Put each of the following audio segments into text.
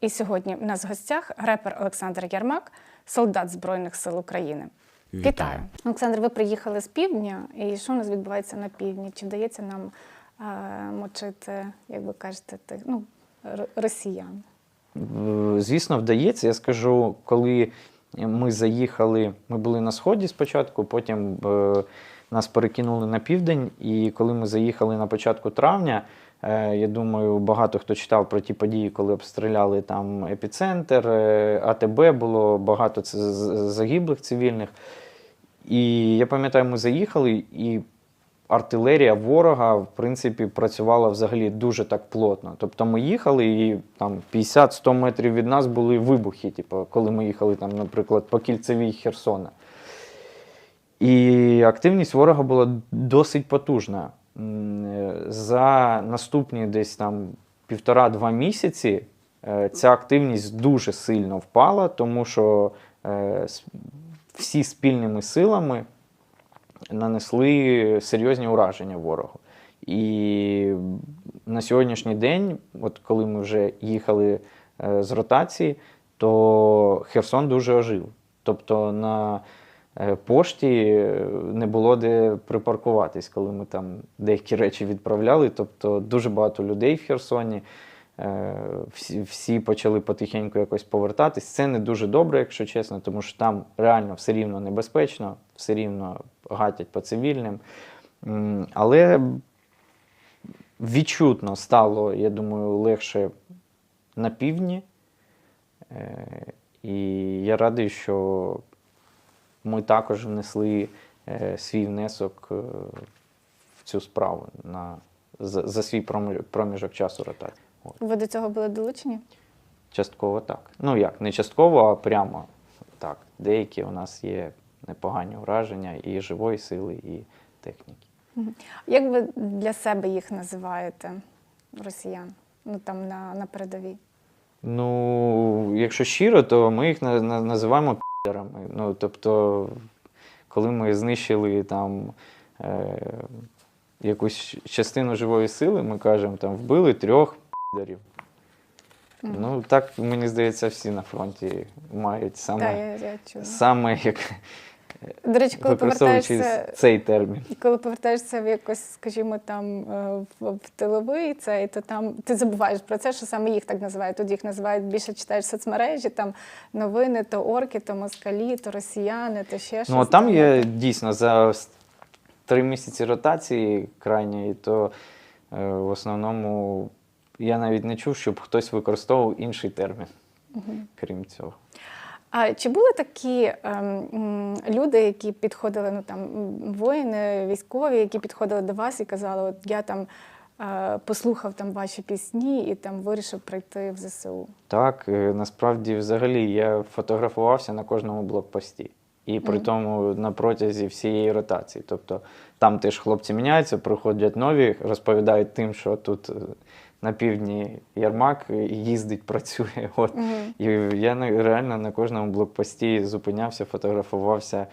І сьогодні в нас в гостях репер Олександр Ярмак, солдат Збройних сил України. Вітаю. Олександр, ви приїхали з півдня, і що у нас відбувається на півдні? Чи вдається нам е, мочити, як ви кажете, тих, ну, росіян? Е, Звісно, вдається. Я скажу, коли ми заїхали, ми були на сході спочатку, потім е, нас перекинули на південь. І коли ми заїхали на початку травня, я думаю, багато хто читав про ті події, коли обстріляли там епіцентр, е, АТБ було багато загиблих цивільних. І я пам'ятаю, ми заїхали, і артилерія ворога, в принципі, працювала взагалі дуже так плотно. Тобто ми їхали, і там 50-100 метрів від нас були вибухи, типу, коли ми їхали, там, наприклад, по кільцевій Херсона. І активність ворога була досить потужна. Е, За наступні десь там півтора-два місяці е, ця активність дуже сильно впала, тому що е, всі спільними силами нанесли серйозні ураження ворогу. І на сьогоднішній день, от коли ми вже їхали з ротації, то Херсон дуже ожив. Тобто на пошті е, не було де припаркуватись, коли ми там деякі речі відправляли. Тобто дуже багато людей в Херсоні. Е, Всі, почали потихеньку якось повертатись. Це не дуже добре, якщо чесно, тому що там реально все рівно небезпечно, все рівно гатять по цивільним. Але відчутно стало, я думаю, легше на півдні. Е, І я радий, що ми також внесли е, свій внесок е, в цю справу на, за, за свій проміжок часу ротації. От. Ви до цього були долучені? Частково так. Ну як, не частково, а прямо так. Деякі у нас є непогані враження і живої сили, і техніки. Як ви для себе їх називаєте, росіян? Ну там на, на передовій? Ну, якщо щиро, то ми їх на- на- називаємо. Ну, тобто, коли ми знищили там е, якусь частину живої сили, ми кажемо, там вбили трьох підерів. Mm. Ну, так, мені здається, всі на фронті мають саме, да, я, я саме як До речі, коли повертаєшся, цей термін. коли повертаєшся в якось, скажімо, там е, в, в тиловий цей, то там ти забуваєш про це, що саме їх так називають. Тут їх називають більше читаєш соцмережі, там новини, то орки, то москалі, то росіяни, то ще щось. Ну, от там є дійсно за три місяці ротації крайньої, то е, в основному я навіть не чув, щоб хтось використовував інший термін, крім цього. А чи були такі ем, люди, які підходили, ну там воїни, військові, які підходили до вас і казали, от я там е, послухав там ваші пісні і там вирішив прийти в ЗСУ? Так, е, насправді, взагалі, я фотографувався на кожному блокпості. І при тому на протязі всієї ротації. Тобто там теж хлопці міняються, приходять нові, розповідають тим, що тут е, на півдні Ярмак їздить, працює. От. Мгм. І я реально на кожному блокпості зупинявся, фотографувався.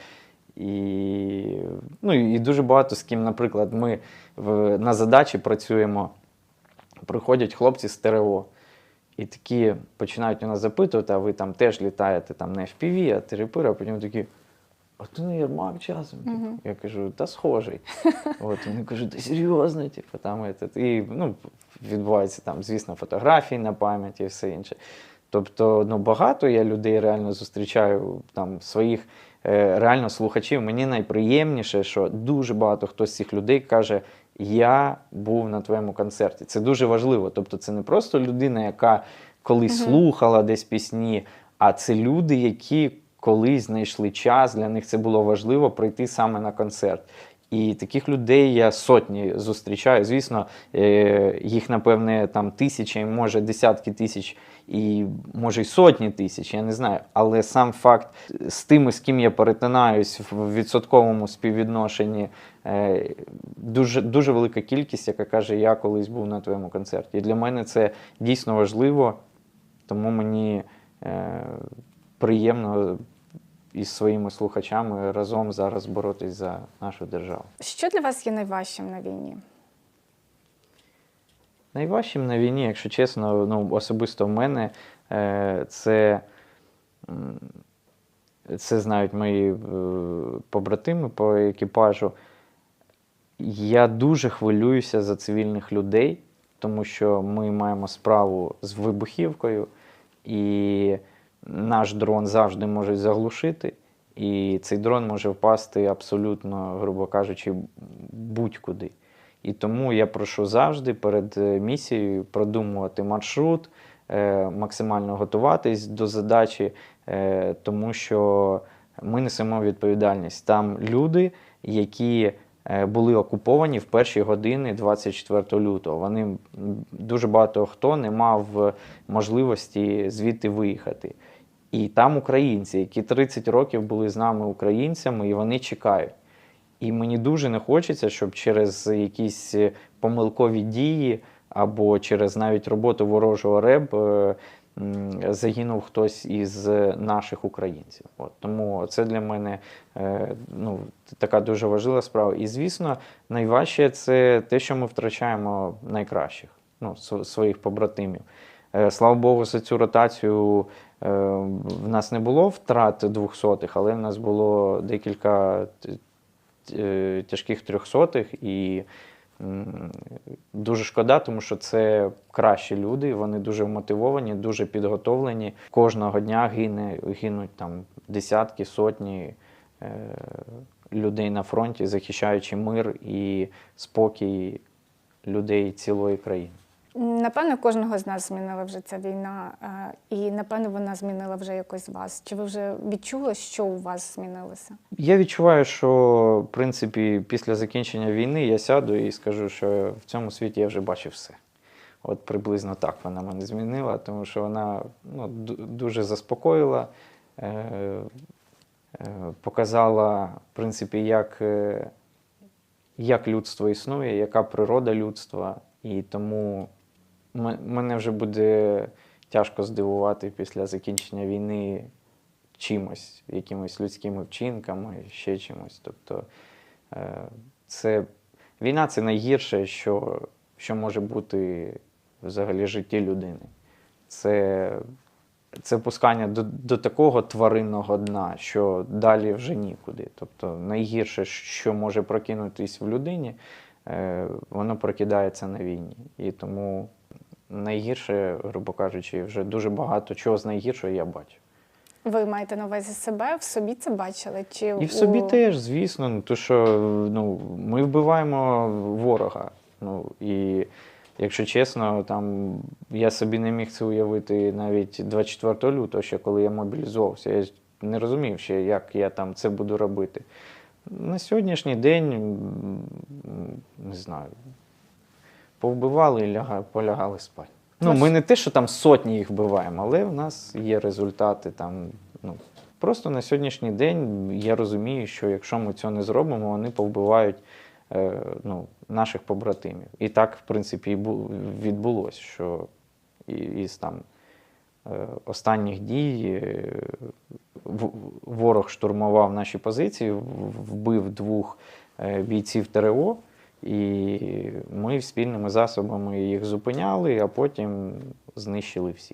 І, ну, і дуже багато з ким, наприклад, ми в, на задачі працюємо, приходять хлопці з ТРО. І такі починають у нас запитувати, а ви там теж літаєте там не FPV, а терепир, а потім такі, а ти не Єрмак часом? Типу, Мгм. Я кажу, та схожий. От вони кажуть, та серйозно, типу, там. І ну, відбуваються там, звісно, фотографії на пам'ять і все інше. Тобто, ну багато я людей реально зустрічаю там своїх е, реально слухачів. Мені найприємніше, що дуже багато хто з цих людей каже: Я був на твоєму концерті. Це дуже важливо. Тобто, це не просто людина, яка колись Мгм. слухала десь пісні, а це люди, які колись знайшли час. Для них це було важливо прийти саме на концерт. І таких людей я сотні зустрічаю. Звісно, е, їх, напевне, там тисячі, може десятки тисяч, і може й сотні тисяч, я не знаю. Але сам факт з тими, з ким я перетинаюсь в відсотковому співвідношенні, е, дуже, дуже велика кількість, яка каже, я колись був на твоєму концерті. І для мене це дійсно важливо, тому мені е, приємно із своїми слухачами разом зараз боротись за нашу державу. Що для вас є найважчим на війні? Найважчим на війні, якщо чесно, ну особисто в мене Е, Це, це знають мої е, побратими по екіпажу. Я дуже хвилююся за цивільних людей, тому що ми маємо справу з вибухівкою, і наш дрон завжди можуть заглушити, і цей дрон може впасти абсолютно, грубо кажучи, будь-куди. І тому я прошу завжди перед е, місією продумувати маршрут, е, максимально готуватись до задачі, е, тому що ми несемо відповідальність. Там люди, які були окуповані в перші години 24 лютого. Вони дуже багато хто не мав можливості звідти виїхати. І там українці, які 30 років були з нами українцями, і вони чекають. І мені дуже не хочеться, щоб через якісь е, помилкові дії або через навіть роботу ворожого РЕБ е, загинув хтось із наших українців. От, тому це для мене е, ну, така дуже важлива справа. І звісно, найважче це те, що ми втрачаємо найкращих, ну, своїх побратимів. Слава Богу, за цю ротацію в нас не було втрат двохсотих, але в нас було декілька е, тяжких трьохсотих і дуже шкода, тому що це кращі люди, вони дуже вмотивовані, дуже підготовлені. Кожного дня гине, гинуть там десятки, сотні е, людей на фронті, захищаючи мир і спокій людей цілої країни. Напевно, кожного з нас змінила вже ця війна, е, і напевно вона змінила вже якось вас. Чи ви вже відчули, що у вас змінилося? Я відчуваю, що в принципі після закінчення війни я сяду і скажу, що в цьому світі я вже бачив все. От приблизно так вона мене змінила, тому що вона ну, дуже заспокоїла, е, е, показала, в принципі, як, як людство існує, яка природа людства. І тому мене вже буде тяжко здивувати після закінчення війни чимось, якимись людськими вчинками, ще чимось. Тобто е, це, війна це найгірше, що, що може бути взагалі в житті людини. Це, це пускання до, до такого тваринного дна, що далі вже нікуди. Тобто найгірше, що може прокинутись в людині, е, воно прокидається на війні. І тому найгірше, грубо кажучи, вже дуже багато чого з найгіршого я бачу. Ви маєте на увазі себе, в собі це бачили? Чи І в собі у... теж, звісно, ну, то що ну, ми вбиваємо ворога. Ну, і якщо чесно, там я собі не міг це уявити навіть 24 лютого, ще коли я мобілізувався. Я не розумів ще, як я там це буду робити. На сьогоднішній день, не знаю, повбивали і ляга, полягали спати. Ну, ми не те, що там сотні їх вбиваємо, але в нас є результати там. Ну, просто на сьогоднішній день я розумію, що якщо ми цього не зробимо, вони повбивають е, ну, наших побратимів. І так, в принципі, і бу- відбулося, що і- із там е, останніх дій е, в- ворог штурмував наші позиції, в- вбив двох е, бійців ТРО. І ми спільними засобами їх зупиняли, а потім знищили всіх.